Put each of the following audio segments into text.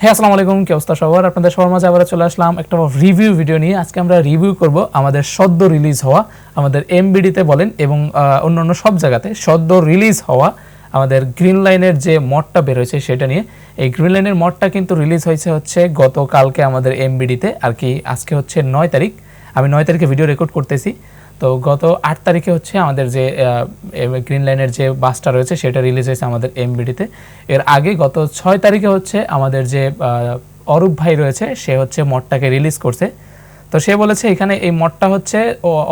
হ্যাঁ আসসালামু আলাইকুম কি অবস্থা সবার? আপনাদের সবার মাঝে আবার চলে আসলাম একটা রিভিউ ভিডিও নিয়ে। আজকে আমরা রিভিউ করব আমাদের সদ্য রিলিজ হওয়া আমাদের এমবিডিতে বলেন এবং আহ, অন্যান্য সব জায়গাতে সদ্য রিলিজ হওয়া আমাদের গ্রিন লাইনের যে মডটা বেরোয়েছে সেটা নিয়ে। এই গ্রিন লাইনের মডটা কিন্তু রিলিজ হয়েছে হচ্ছে গতকালকে আমাদের এমবিডিতে আর কি আজকে হচ্ছে নয় তারিখ। আমি নয় তারিখে ভিডিও রেকর্ড করতেছি। তো গত আট তারিখে হচ্ছে আমাদের যে গ্রিন লাইনের যে বাসটা রয়েছে সেটা রিলিজ হয়েছে আমাদের এমবিডিতে এর আগে গত ছয় তারিখে হচ্ছে আমাদের যে অরূপ ভাই রয়েছে, সে হচ্ছে মডটাকে রিলিজ করছে। তো সে বলেছে এখানে এই মডটা হচ্ছে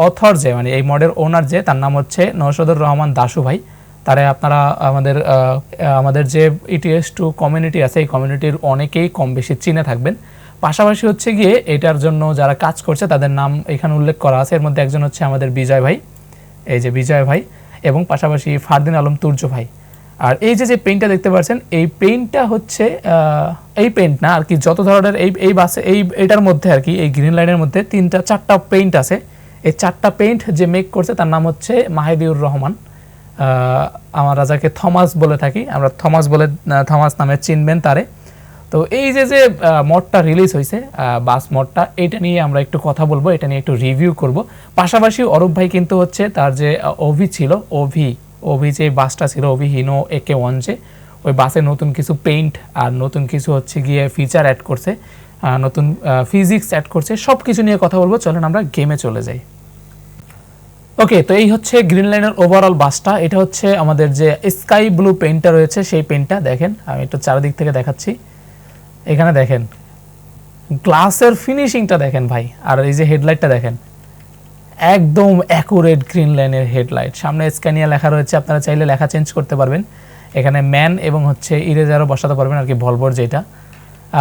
অথর যে মানে এই মডের ওনার যে, তার নাম হচ্ছে নৌসদুর রহমান দাসু ভাই। তারে আপনারা আমাদের আমাদের যে ইটিএস টু কমিউনিটি আছে, এই কমিউনিটির অনেকেই কম বেশি চিনে থাকবেন। পাশাপাশি হচ্ছে গিয়ে এটার জন্য যারা কাজ করছে, তাদের নাম এখানে উল্লেখ করা আছে। এর মধ্যে একজন হচ্ছে আমাদের বিজয় ভাই, এই যে বিজয় ভাই, এবং পাশাপাশি ফারদিন আলম তুর্য ভাই। আর এই যে যে পেইন্টটা দেখতে পাচ্ছেন, এই পেইন্টটা হচ্ছে এই পেইন্ট না, আর কি যত ধরনের এই এই বাসে, এই, এটার মধ্যে আর কি, এই গ্রিন লাইনের মধ্যে তিনটা, চারটা পেইন্ট আছে। এই চারটা পেইন্ট যে মেক করছে, তার নাম হচ্ছে মাহিদিউর রহমান। আমরা যাকে থমাস বলে থাকি। আমরা থমাস বলে থমাস নামে চিনবেন তারে। তো এই যে যে মডটা রিলিজ হয়েছে বাস মডটা এটা নিয়ে আমরা একটু কথা বলব, এটা নিয়ে একটু রিভিউ করব। পাশাপাশি অরূপ ভাই কিন্তু হচ্ছে তার যে ওভি ছিল ওভি ওভি যে বাসটা ছিল ওভি হিনো একে ওয়ান যে, ওই বাসে নতুন কিছু পেইন্ট আর নতুন কিছু হচ্ছে গিয়ে ফিচার অ্যাড করছে নতুন ফিজিক্স অ্যাড করছে সব কিছু নিয়ে কথা বলব, চলেন আমরা গেমে চলে যাই। ওকে তো এই হচ্ছে গ্রিন লাইনের ওভারঅল বাসটা এটা হচ্ছে আমাদের যে স্কাই ব্লু পেইন্টটা রয়েছে, সেই পেইন্টটা দেখেন, আমি একটু চারিদিক থেকে দেখাচ্ছি। এখানে দেখেন। গ্লাসের ফিনিশিংটা দেখেন ভাই, আর এই যে হেডলাইটটা দেখেন। একদম অ্যাকুরেট গ্রিন লাইনের হেডলাইট। সামনে স্ক্যানিয়া লেখা রয়েছে, আপনারা চাইলে লেখা চেঞ্জ করতে পারবেন। এখানে ম্যান এবং হচ্ছে ইরেজারও বসাতে পারবেন, আর কি ভলভোর যেটা।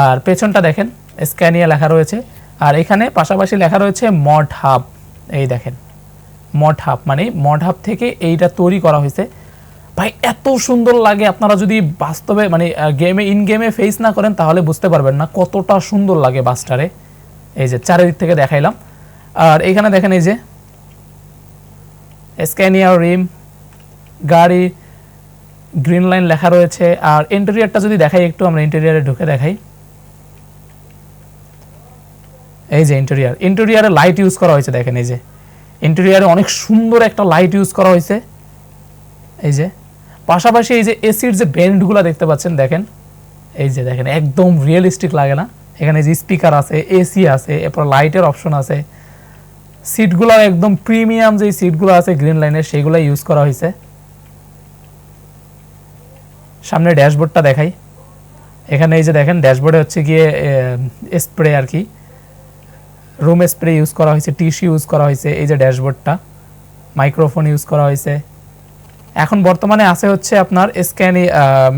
আর পেছনটা দেখেন, স্ক্যানিয়া লেখা রয়েছে। আর এখানে পাশাপাশি লেখা রয়েছে মড হাব। এই দেখেন, মড হাব মানে মড হাব থেকে এইটা তৈরি করা হয়েছে। ভাই, এত সুন্দর লাগে। আপনারা যদি বাস্তবে মানে গেমে ইন গেমে ফেস না করেন, তাহলে বুঝতে পারবেন না কতটা সুন্দর লাগে বাসটারে। এই যে, চারিদিক থেকে দেখাইলাম। আর এখানে দেখেন এই যে স্ক্যানিয়া রিম গাড়ি গ্রিন লাইন লেখা রয়েছে। আর ইন্টেরিয়ারটা যদি দেখাই একটু, আমরা ইন্টেরিয়ারে ঢুকে দেখাই। এই যে ইন্টেরিয়ার ইন্টেরিয়ারে লাইট ইউজ করা হয়েছে, দেখেন এই যে। ইন্টেরিয়ারে অনেক সুন্দর একটা লাইট ইউজ করা হয়েছে। এই যে পাশাপাশি এই যে এসির যে বেন্ডগুলো দেখতে পাচ্ছেন, দেখেন। এই যে দেখেন, একদম রিয়েলিস্টিক লাগে না। এখানে যে স্পিকার আছে এসি আছে, এরপর লাইটের অপশন আছে। সিটগুলো একদম প্রিমিয়াম যে সিটগুলো আছে গ্রিন লাইনের সেইগুলো ইউজ করা হয়েছে। সামনে ড্যাশবোর্ডটা দেখাই। এখানে এই যে দেখেন, ড্যাশবোর্ডে হচ্ছে গিয়ে স্প্রে আর কি। রুম স্প্রে ইউজ করা হয়েছে টিস্যু ইউজ করা হয়েছে, এই যে ড্যাশবোর্ডটা। মাইক্রোফোন ইউজ করা হয়েছে। এখন বর্তমানে আছে হচ্ছে আপনার স্ক্যানি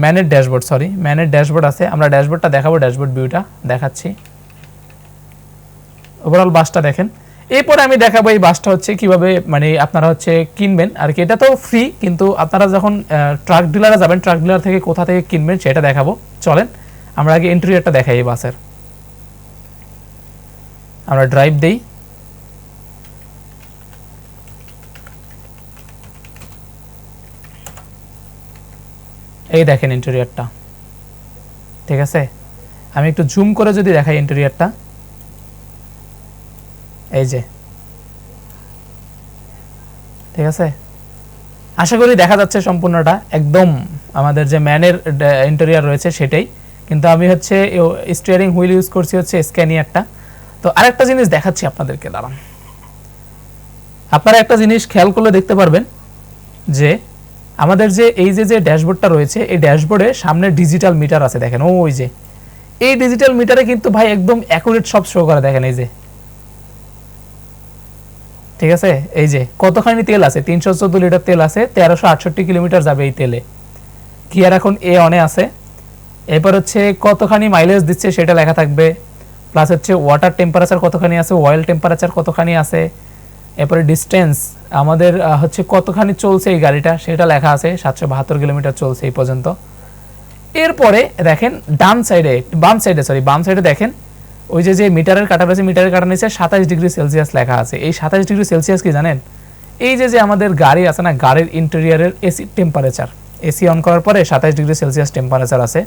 ম্যানের ড্যাশবোর্ড সরি ম্যানের ড্যাশবোর্ড আছে। আমরা ড্যাশবোর্ডটা দেখাবো ড্যাশবোর্ড ভিউটা দেখাচ্ছি। ওভারঅল বাসটা দেখেন। এরপরে আমি দেখাবো এই বাসটা হচ্ছে কীভাবে মানে আপনারা হচ্ছে কিনবেন। আর কি, এটা তো ফ্রি কিন্তু আপনারা যখন ট্রাক ডিলারে যাবেন ট্রাক ডিলার থেকে কোথা থেকে কিনবেন সেটা দেখাবো। চলেন, আমরা আগে ইন্টেরিয়রটা দেখাই এই বাসের আমরা ড্রাইভ দেই। এই দেখেন ইন্টেরিয়রটা ঠিক আছে? আমি একটু জুম করে যদি দেখাই ইন্টেরিয়রটা এই যে। ঠিক আছে? আশা করি দেখা যাচ্ছে সম্পূর্ণটা। একদম আমাদের যে ম্যানের ইন্টেরিয়র রয়েছে সেটাই। কিন্তু আমি হচ্ছে স্টিয়ারিং হুইল ইউজ করছি হচ্ছে স্ক্যানিয়ারটা তো আরেকটা জিনিস দেখাচ্ছি আপনাদেরকে, দাঁড়ান। আপনারা একটা জিনিস খেয়াল করলে দেখতে পারবেন যে আমাদের যে, এই যে যে ড্যাশবোর্ডটা রয়েছে, এই ড্যাশবোর্ডে সামনে ডিজিটাল মিটার আছে, দেখেন ও ওই যে। এই ডিজিটাল মিটারে কিন্তু ভাই একদম অ্যাকুরেট সব শো করে, দেখেন, এই যে। ঠিক আছে? এই যে, কতখানি তেল আছে? তিনশো চোদ্দ লিটার তেল আছে, তেরোশো আটষট্টি কিলোমিটার যাবে এই তেলে। গিয়ার এখন এ অনে আছে। এরপর হচ্ছে কতখানি মাইলেজ দিচ্ছে সেটা লেখা থাকবে। প্লাস হচ্ছে ওয়াটার টেম্পারেচার কতখানি আছে অয়েল টেম্পারেচার কতখানি আছে। এরপরে ডিস্টেন্স আমাদের হচ্ছে কতখানি চলছে এই গাড়িটা, সেটা লেখা আছে, সাতশো বাহাত্তর কিলোমিটার চলছে এই পর্যন্ত। এরপরে দেখেন ডান সাইডে বাম সাইডে সরি বাম সাইডে দেখেন, ওই যে যে মিটারের কাটা রয়েছে মিটারের কাটা নিচে সাতাশ ডিগ্রি সেলসিয়াস লেখা আছে। এই সাতাশ ডিগ্রি সেলসিয়াস কি জানেন? এই যে যে আমাদের গাড়ি আছে না, গাড়ির ইন্টেরিয়ারের এসি টেম্পারেচার এসি অন করার পরে সাতাশ ডিগ্রি সেলসিয়াস টেম্পারেচার আছে।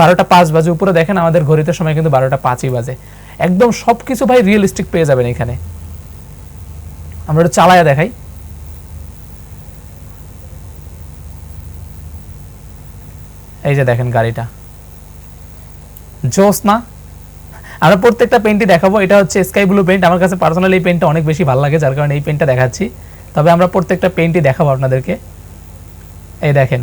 বারোটা পাঁচ বাজে, উপরে দেখেন আমাদের ঘড়িতে সময় কিন্তু বারোটা পাঁচই বাজে। একদম সব কিছু ভাই রিয়েলিস্টিক পেয়ে যাবেন এখানে। আমরা একটু চালায়া দেখাই। এই যে দেখেন গাড়িটা। জোস না আমরা প্রত্যেকটা পেন্টই দেখাবো। এটা হচ্ছে স্কাই ব্লু পেন্ট আমার কাছে পার্সোনালি এই পেন্টটা অনেক বেশি ভালো লাগে যার কারণে এই পেন্টটা দেখাচ্ছি। তবে আমরা প্রত্যেকটা পেন্টই দেখাবো আপনাদেরকে। এই দেখেন।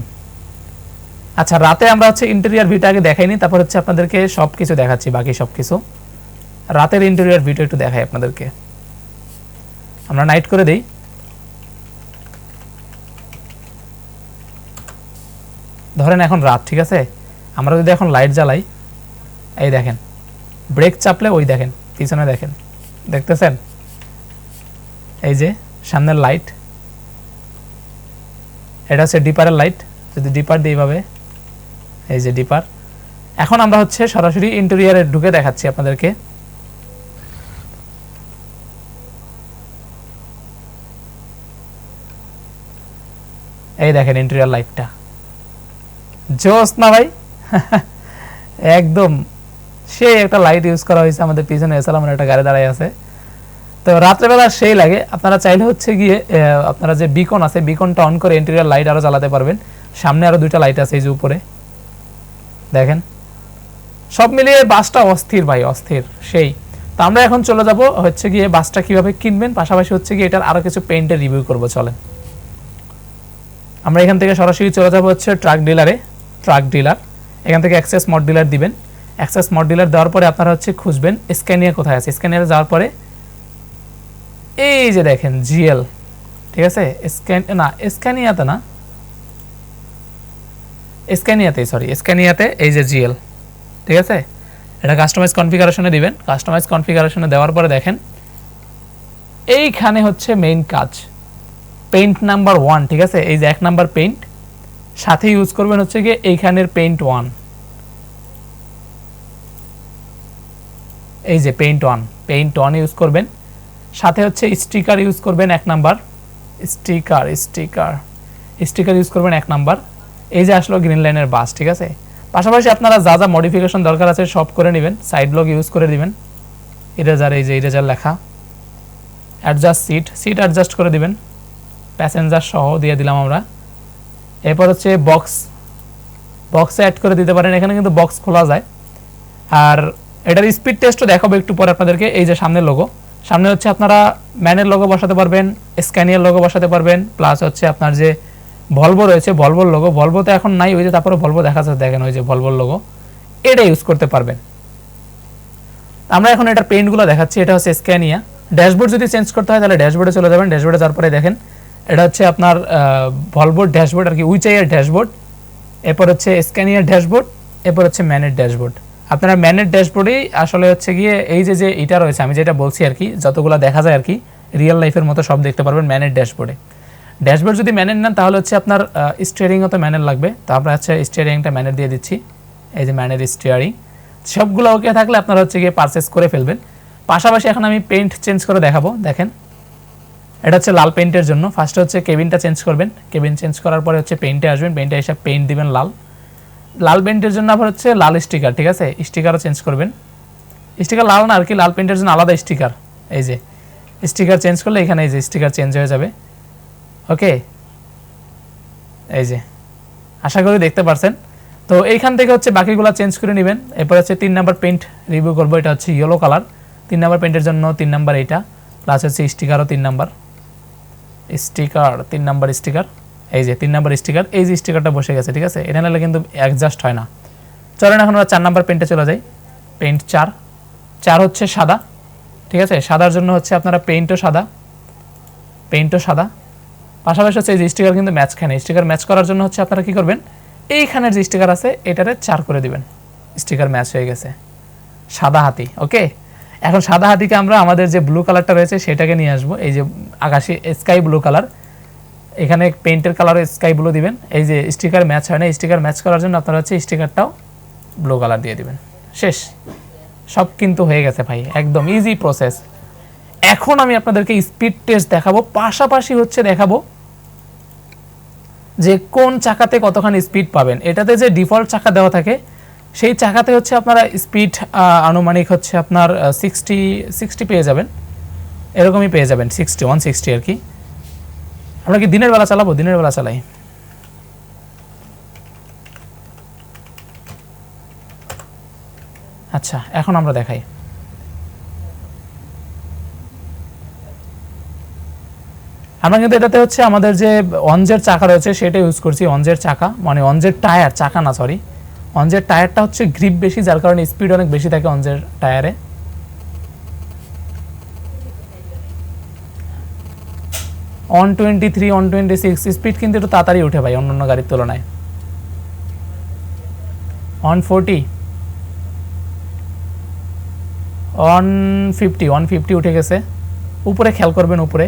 আচ্ছা রাতে আমরা হচ্ছে ইন্টেরিয়ার ভিউটা আগে দেখাইনি, তারপর হচ্ছে আপনাদেরকে সব কিছু দেখাচ্ছি, বাকি সব কিছু রাতের ইন্টেরিয়ার ভিউটা একটু দেখাই আপনাদেরকে। আমরা নাইট করে দেই। ধরেন এখন রাত, ঠিক আছে? আমরা যদি এখন লাইট জ্বালাই, এই দেখেন ব্রেক চাপলে ওই দেখেন, পিছনে দেখেন, দেখতেছেন? এই যে, সামনের লাইট এটা হচ্ছে ডিপারের লাইট যদি ডিপার দিই এইভাবে, এই যে ডিপার এখন আমরা হচ্ছে সরাসরি ইন্টেরিয়ারে ঢুকে দেখাচ্ছি আপনাদেরকে। এই দেখেন ইন্টেরিয়ার লাইটটা জোস না ভাই? একদম। সে একটা লাইট ইউজ করা হয়েছে আমাদের পিছনে এসালাম একটা গাড়ি দাঁড়ায় আছে। তো রাত্রেবেলা সেই লাগে। আপনারা চাইলে হচ্ছে গিয়ে আপনারা যে বিকন আছে বিকনটা অন করে ইন্টেরিয়ার লাইট আরও জ্বালাতে পারবেন। সামনে আরও দুইটা লাইট আছে এই যে উপরে। দেখেন। সব মিলিয়ে বাসটা অস্থির ভাই, অস্থির। সেই। তো আমরা এখন চলে যাব হচ্ছে গিয়ে বাসটা কীভাবে কিনবেন, পাশাপাশি হচ্ছে গিয়ে এটার আরও কিছু পেইন্টের রিভিউ করব, চলেন। আমরা এখান থেকে সরাসরি চলে যাব হচ্ছে ট্রাক ডিলারে ট্রাক ডিলার এখান থেকে অ্যাক্সেস মড ডিলার দিবেন। অ্যাক্সেস মড ডিলার দেওয়ার পরে আপনারা হচ্ছে খুঁজবেন স্ক্যানিয়া কোথায় আছে। স্ক্যানিয়ারে যাওয়ার পরে এই যে দেখেন জিএল ঠিক আছে? স্ক্যান না স্ক্যানিয়াতে না। স্ক্যানিয়াতে সরি স্ক্যানিয়াতে এই যে জিএল ঠিক আছে? এটা কাস্টমাইজ কনফিগারেশনে দিবেন। কাস্টমাইজ কনফিগারেশনে দেওয়ার পরে দেখেন, এইখানে হচ্ছে মেইন কাজ। পেইন্ট নাম্বার ওয়ান ঠিক আছে? এই যে এক নাম্বার পেইন্ট সাথে ইউজ করবেন হচ্ছে গিয়ে এইখানের পেইন্ট ওয়ান এই যে paint one paint one use করবেন। সাথে হচ্ছে স্টিকার ইউজ করবেন এক number sticker sticker sticker use করবেন এক নাম্বার এই যে আসলো গ্রিন লাইনের বাস ঠিক আছে? পাশাপাশি আপনারা যা যা মডিফিকেশন দরকার আছে সব করে নেবেন সাইড ব্লক ইউজ করে দিবেন। ইরেজার এই যে ইরেজার লেখা। অ্যাডজাস্ট সিট সিট অ্যাডজাস্ট করে দিবেন। প্যাসেঞ্জার সহ দিয়ে দিলাম আমরা। এরপর হচ্ছে বক্স বক্সে অ্যাড করে দিতে পারেন। এখানে কিন্তু বক্স খোলা যায়। আর এটার স্পিড টেস্টও দেখাবো একটু পরে আপনাদেরকে, এই যে সামনের লোগো সামনে হচ্ছে আপনারা ম্যানের লোগো বসাতে পারবেন স্ক্যানিয়ার লোগো বসাতে পারবেন প্লাস হচ্ছে আপনার যে ভলভো রয়েছে ভলভোর লোগো ভলভোতে এখন নাই, ওই যে তারপরে ভলভো দেখা যাচ্ছে, দেখেন ওই যে ভলভোর লোগো এটা ইউজ করতে পারবেন। আমরা এখন এটার পেইন্টগুলো দেখাচ্ছি, এটা হচ্ছে স্ক্যানিয়া ড্যাশবোর্ড যদি চেঞ্জ করতে হয়, তাহলে ড্যাশবোর্ডে চলে যাবেন। ড্যাশবোর্ডে যাওয়ার পরে দেখেন এটা হচ্ছে আপনার ভলবোর্ড ড্যাশবোর্ড আর কি, উইচাইয়ের ড্যাশবোর্ড এরপর হচ্ছে স্ক্যানিয়ার ড্যাশবোর্ড এরপর হচ্ছে ম্যানের ড্যাশবোর্ড আপনারা ম্যানের ড্যাশবোর্ডেই আসলে হচ্ছে গিয়ে এই যে যে এটা রয়েছে, আমি যেটা বলছি আর কি, যতগুলো দেখা যায় আর কি রিয়েল লাইফের মতো সব দেখতে পারবেন ম্যানের ড্যাশবোর্ডে ড্যাশবোর্ড যদি ম্যানের নেন, তাহলে হচ্ছে আপনার স্টিয়ারিংও তো ম্যানের লাগবে। তো আমরা হচ্ছে স্টিয়ারিংটা ম্যানের দিয়ে দিচ্ছি, এই যে ম্যানের স্টিয়ারিং সবগুলো ওকে থাকলে আপনারা হচ্ছে গিয়ে পারচেস করে ফেলবেন। পাশাপাশি এখন আমি পেইন্ট চেঞ্জ করে দেখাবো, দেখেন। এটা হচ্ছে লাল পেইন্টের জন্য। ফার্স্টে হচ্ছে কেবিনটা চেঞ্জ করবেন। কেবিন চেঞ্জ করার পরে হচ্ছে পেইন্টে আসবেন। পেইন্টে এসে পেইন্ট দিবেন লাল। লাল পেইন্টের জন্য আবার হচ্ছে লাল স্টিকার ঠিক আছে? স্টিকারও চেঞ্জ করবেন। স্টিকার লাল না, আর কি? লাল পেইন্টের জন্য আলাদা স্টিকার এই যে স্টিকার চেঞ্জ করলে এখানে এই যে স্টিকার চেঞ্জ হয়ে যাবে। ওকে এই যে, আশা করি দেখতে পারছেন। তো এইখান থেকে হচ্ছে বাকিগুলো চেঞ্জ করে নেবেন। এরপর হচ্ছে তিন নাম্বার পেইন্ট রিভিউ করব। এটা হচ্ছে ইয়েলো কালার তিন নাম্বার পেইন্টের জন্য তিন নাম্বার এইটা। প্লাস হচ্ছে স্টিকারও তিন নাম্বার। স্টিকার, তিন নাম্বার স্টিকার, এই যে তিন নাম্বার স্টিকার, এই যে স্টিকারটা বসে গেছে, ঠিক আছে? এটা নিলে কিন্তু অ্যাডজাস্ট হয় না। চলেন এখন আমরা চার নাম্বার পেন্টে চলে যাই। পেন্ট চার। চার হচ্ছে সাদা, ঠিক আছে? সাদার জন্য হচ্ছে আপনারা পেইন্টও সাদা পেইন্টও সাদা। পাশাপাশি হচ্ছে এই যে স্টিকার কিন্তু ম্যাচ খায় না। স্টিকার ম্যাচ করার জন্য হচ্ছে আপনারা কি করবেন? এইখানের যে স্টিকার আছে, এটারে চার করে দিবেন। স্টিকার ম্যাচ হয়ে গেছে। সাদা হাতি ওকে এখন সাদা হাতিকে আমরা আমাদের যে ব্লু কালারটা রয়েছে সেটাকে নিয়ে আসব। এই যে আকাশি স্কাই ব্লু কালার এখানে পেইন্টের কালারও স্কাই ব্লু দিবেন। এই যে স্টিকার ম্যাচ হয় না স্টিকার ম্যাচ করার জন্য আপনারা হচ্ছে স্টিকারটাও ব্লু কালার দিয়ে দিবেন। শেষ। সব কিন্তু হয়ে গেছে ভাই। একদম ইজি প্রসেস এখন আমি আপনাদেরকে স্পিড টেস্ট দেখাবো। পাশাপাশি হচ্ছে দেখাবো যে কোন চাকাতে কতখানি স্পিড পাবেন। এটাতে যে ডিফল্ট চাকা দেওয়া থাকে সেই চাকাতে হচ্ছে আপনারা স্পিড আনুমানিক হচ্ছে আপনার সিক্সটি সিক্সটি পেয়ে যাবেন। এরকমই পেয়ে যাবেন সিক্সটি ওয়ান সিক্সটি আর কি। আমরা কি দিনের বেলা চালাবো? দিনের বেলা চালাই। আচ্ছা এখন আমরা দেখাই। আমরা কিন্তু এটাতে হচ্ছে আমাদের যে অঞ্জের চাকা রয়েছে সেটা ইউজ করছি, অঞ্জের চাকা। মানে অঞ্জের টায়ার চাকা না সরি অনজের টায়ারটা হচ্ছে গ্রিপ বেশি, যার কারণে স্পিড অনেক বেশি থাকে অঞ্জের টায়ারে। On twenty three on twenty six speed কিন্তু একটু তাড়াতাড়ি উঠে ভাই অন্য অন্য গাড়ির তুলনায়। On forty on fifty one fifty উঠে গেছে। উপরে খেয়াল করবেন উপরে।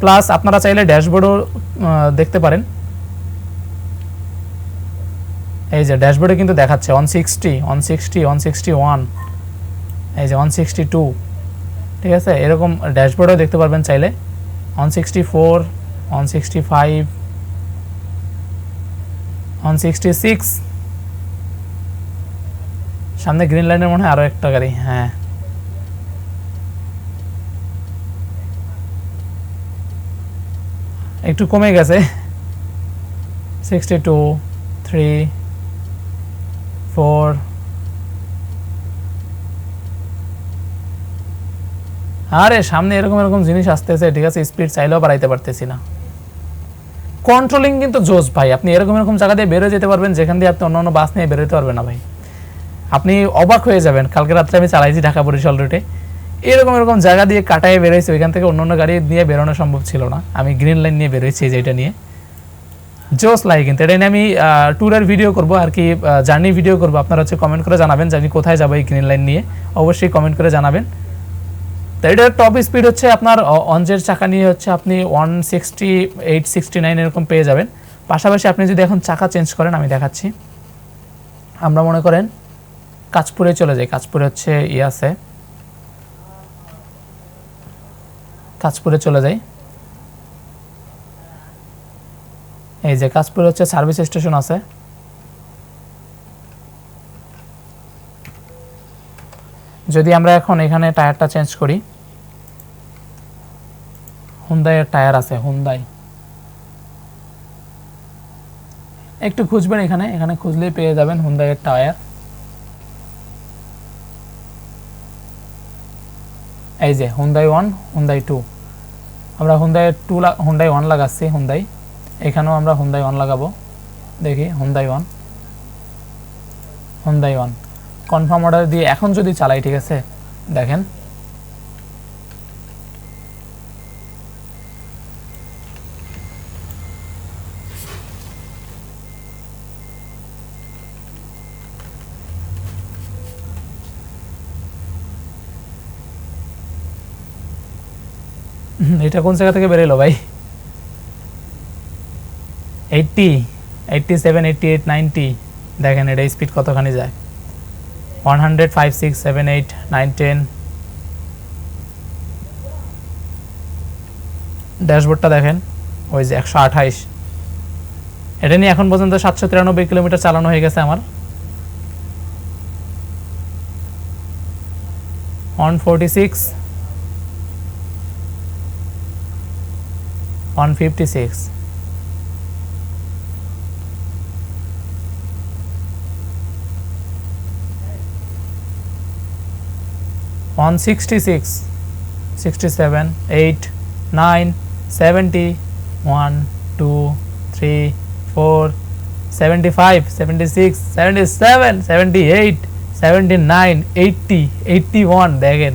প্লাস আপনারা চাইলে ড্যাশবোর্ডও দেখতে পারেন। এই যে ড্যাশবোর্ডে কিন্তু দেখাচ্ছে one sixty one sixty one sixty one এই যে ওয়ান সিক্সটি টু ঠিক আছে? এরকম ড্যাশবোর্ডেও দেখতে পারবেন চাইলে। One sixty four one sixty five one sixty six সামনে গ্রিন লাইনের মনে হয় আরও একটা গাড়ি হ্যাঁ। একটু কমে গেছে। সিক্সটি টু থ্রি ফোর আরে, সামনে এরকম এরকম জিনিস আসতেছে, ঠিক আছে? স্পিড চাইলেও বাড়াইতে পারতেছি না। কন্ট্রোলিং কিন্তু জোস ভাই। আপনি এরকম এরকম জায়গা দিয়ে বেরোয় যেতে পারবেন, যেখান দিয়ে আপনি অন্য অন্য বাস নিয়ে বেরোতে পারবেন না ভাই। আপনি অবাক হয়ে যাবেন। কালকে রাত্রে আমি চালাইছি ঢাকা বরিশাল রুটে এরকম এরকম জায়গা দিয়ে কাটায় বেরোইছি, ওইখান থেকে অন্য অন্য গাড়ি নিয়ে বেরোনো সম্ভব ছিল না। আমি গ্রিন লাইন নিয়ে বেরোইছি এই যে এটা নিয়ে। জোস লাগে কিন্তু এটা নিয়ে আমি ট্যুরের ভিডিও করব আর কি জার্নি ভিডিও করব। আপনারা হচ্ছে কমেন্ট করে জানাবেন যে আমি কোথায় যাব এই গ্রিন লাইন নিয়ে। অবশ্যই কমেন্ট করে জানাবেন। তো এটার টপ স্পিড হচ্ছে আপনার অঞ্জের চাকা নিয়ে হচ্ছে আপনি one sixty eight sixty nine এরকম পেয়ে যাবেন। পাশাপাশি আপনি যদি এখন চাকা চেঞ্জ করেন, আমি দেখাচ্ছি। আমরা মনে করেন কাজপুরে চলে যাই। কাজপুরে হচ্ছে ইয়ে আছে। কাজপুরে চলে যাই। এই যে কাজপুরে হচ্ছে সার্ভিস স্টেশন আছে। যদি আমরা এখন এখানে টায়ারটা চেঞ্জ করি হুন্দাইয়ের টায়ার আছে হুন্দাই একটু খুঁজবেন এখানে এখানে খুঁজলেই পেয়ে যাবেন হুন্দাইয়ের টায়ার। এই যে হুন্দাই ওয়ান হুন্দাই টু আমরা হুন্দাই টু হুন্দাই ওয়ান লাগাচ্ছি হুন্দাই এখানেও আমরা হুন্দাই ওয়ান লাগাবো। দেখি Hyundai one Hyundai one confirm order দিয়ে এখন যদি চালাই, ঠিক আছে? দেখেন। এটা কোন জায়গা থেকে বেরোলো ভাই? Eighty eighty seven eighty eight ninety দেখেন এটা স্পিড কতখানি যায়? One hundred five six seven eight nine ten ড্যাশবোর্ডটা দেখেন, ওই যে একশো আঠাইশ। এটা নিয়ে এখন পর্যন্ত সাতশো তিরানব্বই কিলোমিটার চালানো হয়ে গেছে আমার। One forty six one fifty six 166 67 8 9 70 1 2 3 4 75 76 77 78 79 80 81 দেখেন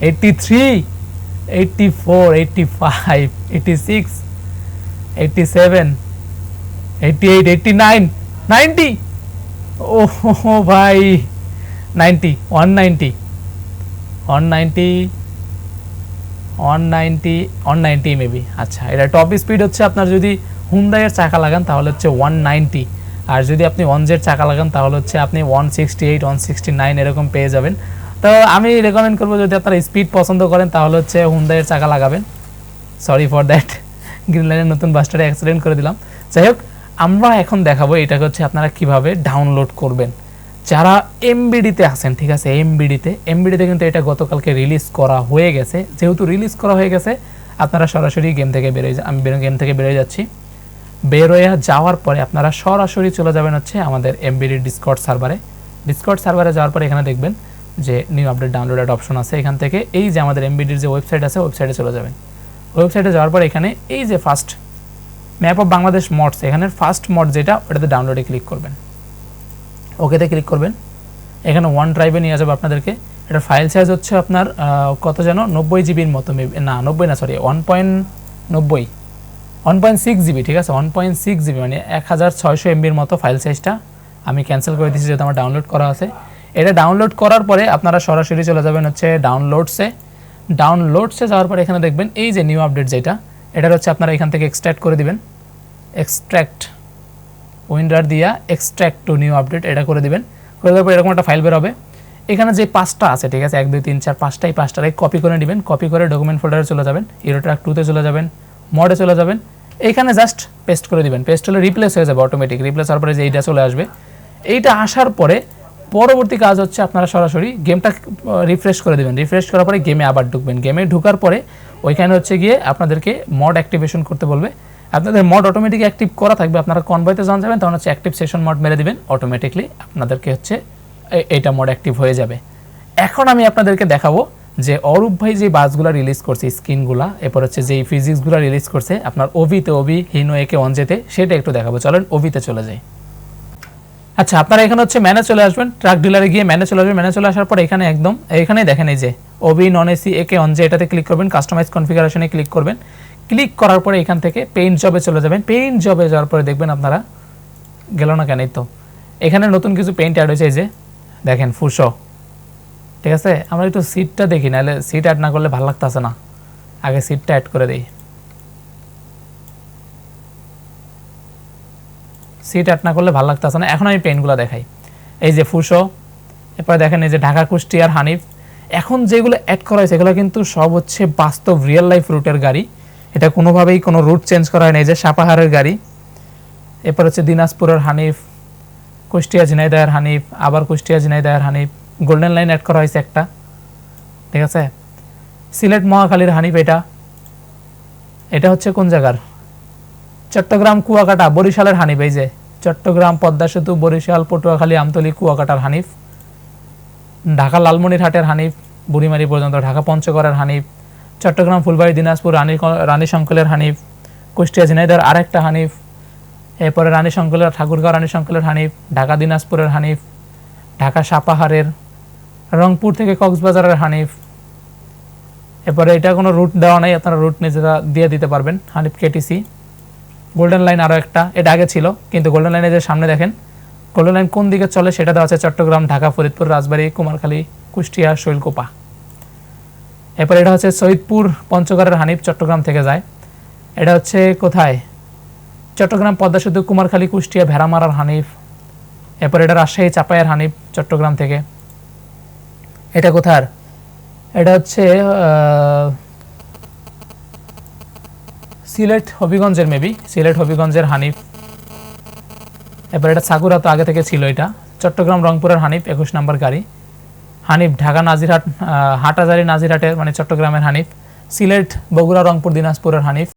83 84 85 86 87 88 89 90 ও ভাই 90 190 ninety one ninety one ninety one ninety maybe আচ্ছা এটা টপ স্পিড হচ্ছে আপনার যদি হুন্দাইয়ের চাকা লাগান, তাহলে হচ্ছে ওয়ান নাইনটি আর যদি আপনি ওয়ানজের চাকা লাগান, তাহলে হচ্ছে আপনি one sixty eight one sixty nine এরকম পেয়ে যাবেন। তো আমি রেকমেন্ড করব যদি আপনারা স্পিড পছন্দ করেন, তাহলে হচ্ছে হুন্দাইয়ের চাকা লাগাবেন। সরি ফর দ্যাট গ্রিন লাইনের নতুন বাসটারে অ্যাক্সিডেন্ট করে দিলাম। যাই হোক, আমরা এখন দেখাবো এটাকে হচ্ছে আপনারা কীভাবে ডাউনলোড করবেন। যারা এমবিডিতে আছেন, ঠিক আছে? এমবিডিতে এমবিডিতে কিন্তু এটা গতকালকে রিলিজ করা হয়ে গেছে। যেহেতু রিলিজ করা হয়ে গেছে, আপনারা সরাসরি গেম থেকে বেরোয় আমি গেম থেকে বেরোয় যাচ্ছি। বেরোয়া যাওয়ার পরে আপনারা সরাসরি চলে যাবেন হচ্ছে আমাদের এমবিডি ডিসকর্ড সার্ভারে ডিসকর্ড সার্ভারে যাওয়ার পরে এখানে দেখবেন যে নিউ আপডেট ডাউনলোডেড অপশন আছে। এখান থেকে এই যে আমাদের এমবিডির যে ওয়েবসাইট আছে ওয়েবসাইটে চলে যাবেন। ওয়েবসাইটে যাওয়ার পর এখানে এই যে first map of Bangladesh mods এখানে ফার্স্ট মড যেটা, ওটাতে ডাউনলোডে ক্লিক করবেন। ওকেতে ক্লিক করবেন। এখানে ওয়ান ড্রাইভে নিয়ে যাবে আপনাদেরকে। এটা ফাইল সাইজ হচ্ছে আপনার কত যেন? নব্বই জিবির মতো না, নব্বই না সরি ওয়ান পয়েন্ট নব্বই। ওয়ান পয়েন্ট সিক্স জিবি, ঠিক আছে? ওয়ান পয়েন্ট সিক্স জিবি মানে এক হাজার ছয়শো এমবির মতো ফাইল সাইজটা আমি ক্যান্সেল করে দিচ্ছি যেহেতু আমার ডাউনলোড করা আছে। এটা ডাউনলোড করার পরে আপনারা সরাসরি চলে যাবেন হচ্ছে ডাউনলোডসে ডাউনলোডসে যাওয়ার পরে এখানে দেখবেন, এই যে নিউ আপডেট যেটা, এটার হচ্ছে আপনারা এখান থেকে এক্সট্র্যাক্ট করে দিবেন। এক্সট্র্যাক্ট উইন্ডার দিয়া এক্সট্র্যাক্ট টু নিউ আপডেট এটা করে দিবেন। করে দেওয়ার পর এরকম একটা ফাইল বের হবে এখানে যে পাঁচটা আছে, ঠিক আছে? এক, দুই, তিন, চার পাঁচটাই পাঁচটার কপি করে নেবেন। কপি করে ডকুমেন্ট ফোল্ডারে চলে যাবেন। ইরো ট্র্যাক টুতে চলে যাবেন। মডে চলে যাবেন। এখানে জাস্ট পেস্ট করে দিবেন। পেস্ট হলে রিপ্লেস হয়ে যাবে অটোমেটিক রিপ্লেস হওয়ার পরে যে এইটা চলে আসবে। এইটা আসার পরে পরবর্তী কাজ হচ্ছে আপনারা সরাসরি গেমটা রিফ্রেশ করে দেবেন। রিফ্রেশ করার পরে গেমে আবার ঢুকবেন। গেমে ঢুকার পরে ওইখানে হচ্ছে গিয়ে আপনাদেরকে মড অ্যাক্টিভেশন করতে বলবে। আপনাদের মড অটোমেটিক অ্যাক্টিভ করা থাকবে, আপনারা কনভয়েতে যখন যাবেন, তখন হচ্ছে অ্যাক্টিভ সেশন মড মেরে দিবেন অটোমেটিকলি আপনাদেরকে হচ্ছে এ- এইটা মড অ্যাক্টিভ হয়ে যাবে। এখন আমি আপনাদেরকে দেখাবো যে অরূপ ভাই যে বাসগুলো রিলিজ করছে, স্ক্রিনগুলা, এরপর হচ্ছে যে ফিজিক্সগুলো রিলিজ করছে, আপনার ওভিতে, ওভি, হিনো, একে অনজেতে সেটা একটু দেখাবো। চলেন ওভিতে চলে যাই। আচ্ছা আপনারা এখানে হচ্ছে ম্যানে চলে আসবেন ট্রাক ডিলারে গিয়ে ম্যানে চলে আসবেন, ম্যানে চলে আসার পর এখানে একদম, এখানেই দেখেন এই যে ওবি নন এসি, একে যে এটাতে ক্লিক করবেন কাস্টমাইজ কনফিগারেশনে ক্লিক করবেন। ক্লিক করার পরে এখান থেকে পেইন্ট জবে চলে যাবেন। পেইন্ট জবে যাওয়ার পরে দেখবেন আপনারা গেল না কেন তো। এখানে নতুন কিছু পেইন্ট অ্যাড হয়েছে, এই যে দেখেন ফুসো ঠিক আছে? আমরা একটু সিটটা দেখি, নাহলে সিট অ্যাড না করলে ভালো লাগতেছে না। আগে সিটটা অ্যাড করে দিই। সিট অ্যাড না করলে ভালো লাগতেছে না। এখন আমি পেনগুলো দেখাই। এই যে ফুসো এরপরে দেখেন এই যে ঢাকা কুষ্টিয়ার হানিফ। এখন যেগুলো অ্যাড করা হয়েছে, এগুলো কিন্তু সব হচ্ছে বাস্তব রিয়েল লাইফ রুটের গাড়ি। এটা কোনোভাবেই কোনো রুট চেঞ্জ করা হয়নি। যে সাপাহারের গাড়ি, এরপর হচ্ছে দিনাজপুরের হানিফ, কুষ্টিয়া ঝিনাইদহের হানিফ, আবার কুষ্টিয়া ঝিনাইদহের হানিফ গোল্ডেন লাইন অ্যাড করা হয়েছে একটা। ঠিক আছে? সিলেট মহাখালীর হানিফ এটা। এটা হচ্ছে কোন জায়গার? চট্টগ্রাম কুয়াকাটা, বরিশালের হানিফ, এই যে। চট্টগ্রাম, পদ্মা সেতু, বরিশাল, পটুয়াখালী, আমতলী, কুয়াকাটার হানিফ। ঢাকা লালমনিরহাটের হানিফ, বুড়িমারি পর্যন্ত, ঢাকা পঞ্চগড়ের হানিফ। চট্টগ্রাম, ফুলবাড়ি, দিনাজপুর, রানী রানী শঙ্কলের হানিফ, কুষ্টিয়া, ঝিনাইদহের আরেকটা হানিফ, এরপরে রানী শঙ্কলের ঠাকুরগাঁও রানী শঙ্কলের হানিফ, ঢাকা, দিনাজপুরের হানিফ, ঢাকা, সাপাহারের, রংপুর থেকে কক্সবাজারের হানিফ। এরপরে এটা কোনো রুট দেওয়া নাই, আপনারা রুট নিজেরা দিয়ে দিতে পারবেন, হানিফ কেটিসি গোল্ডেন লাইন আরও একটা, এটা আগে ছিল, কিন্তু গোল্ডেন লাইনে যে সামনে দেখেন গোল্ডেন লাইন কোন দিকে চলে সেটা দেওয়া আছে চট্টগ্রাম, ঢাকা, ফরিদপুর, রাজবাড়ী, কুমারখালী, কুষ্টিয়া, শৈলকুপা। এরপর এটা হচ্ছে সৈয়দপুর পঞ্চগড়ের হানিফ, চট্টগ্রাম থেকে যায়। এটা হচ্ছে কোথায়? চট্টগ্রাম পদ্মা সেতু কুমারখালী, কুষ্টিয়া, ভেড়ামারার হানিফ। এরপর এটা রাজশাহী চাপায়ের হানিফ, চট্টগ্রাম থেকে। এটা কোথার? এটা হচ্ছে সিলেট হবিগঞ্জের মেবি সিলেট হবিগঞ্জের হানিফ। এরপর এটা সাকুরা তো আগে থেকে ছিল এটা। চট্টগ্রাম, রংপুরের হানিফ, একুশ নম্বর গাড়ি। হানিফ ঢাকা নাজিরহাট হাটাজারি নাজিরহাটের মানে চট্টগ্রামের হানিফ সিলেট বগুড়া রংপুর দিনাজপুরের হানিফ।